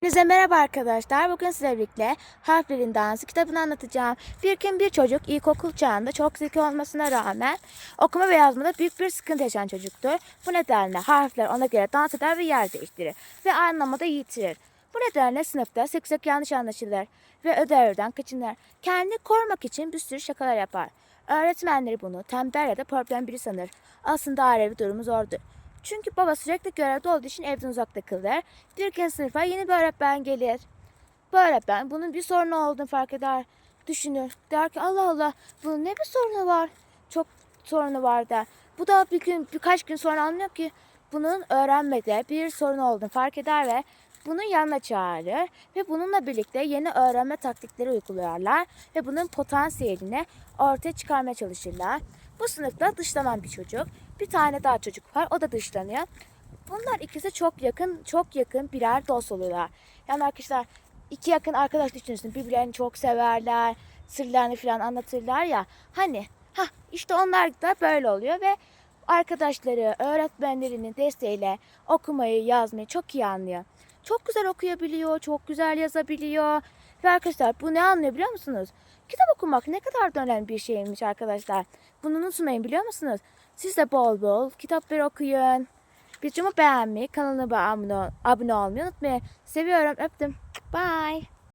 Hepinize merhaba arkadaşlar. Bugün sizlerle birlikte Harflerin Dansı kitabını anlatacağım. Bir gün bir çocuk ilkokul çağında çok zeki olmasına rağmen okuma ve yazmada büyük bir sıkıntı yaşayan çocuktur. Bu nedenle harfler ona göre dans eder ve yer değiştirir ve anlamada yitirir. Bu nedenle sınıfta sık sık yanlış anlaşılır ve ödevden kaçınır. Kendini korumak için bir sürü şakalar yapar. Öğretmenleri bunu tembel ya da problem biri sanır. Aslında ailevi durumu zordur. Çünkü baba sürekli görevde olduğu için evden uzakta kalır. Bir gün sınıfa yeni bir öğretmen gelir. Bu öğretmen bunun bir sorunu olduğunu fark eder. Düşünür. Der ki Allah Allah bunun ne bir sorunu var? Çok sorunu var der. Bu da bir gün birkaç gün sonra anlıyor ki bunun öğrenmede bir sorun olduğunu fark eder ve bunun yanına çağırır ve bununla birlikte yeni öğrenme taktikleri uygularlar ve bunun potansiyelini ortaya çıkarmaya çalışırlar. Bu sınıfta dışlanan bir çocuk. Bir tane daha çocuk var. O da dışlanıyor. Bunlar ikisi çok yakın, çok yakın birer dost oluyorlar. Yani arkadaşlar iki yakın arkadaş düşünürsün. Birbirlerini çok severler. Sırlarını falan anlatırlar ya. Hani ha işte onlar da böyle oluyor ve arkadaşları, öğretmenlerinin desteğiyle okumayı, yazmayı çok iyi anlıyor. Çok güzel okuyabiliyor, çok güzel yazabiliyor. Ve arkadaşlar bu ne anlıyor biliyor musunuz? Kitap okumak ne kadar da önemli bir şeymiş arkadaşlar. Bunu unutmayın biliyor musunuz? Siz de bol bol kitapları okuyun. Videomu beğenmeyi, kanalıma abone, abone olmayı unutmayın. Seviyorum, öptüm. Bye.